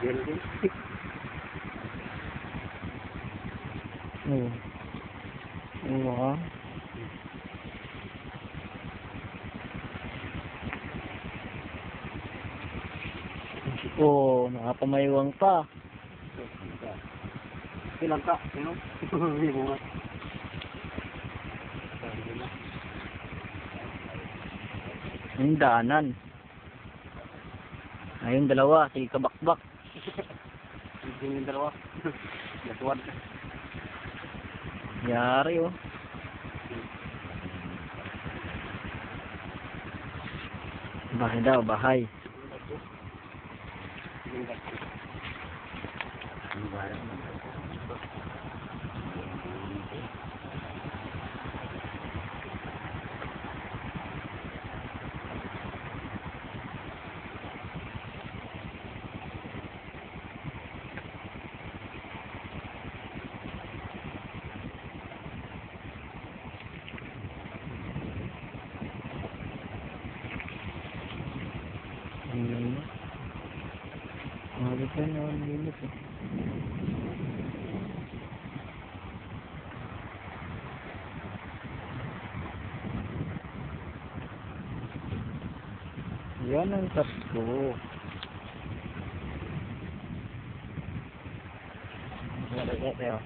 din. Oo. Oo ah. Oo, nakapamaywang pa. Ilang ka? Ano? Hindi mo nga. Yung daanan. Ayun, dalawa. Si Kabakbak. Hindi yung dalawa. Gatuan. Yari oh. Bahay daw, bahay. Ayun. Ka na limit eh. Yan ang tatlo. Wala ka tayo.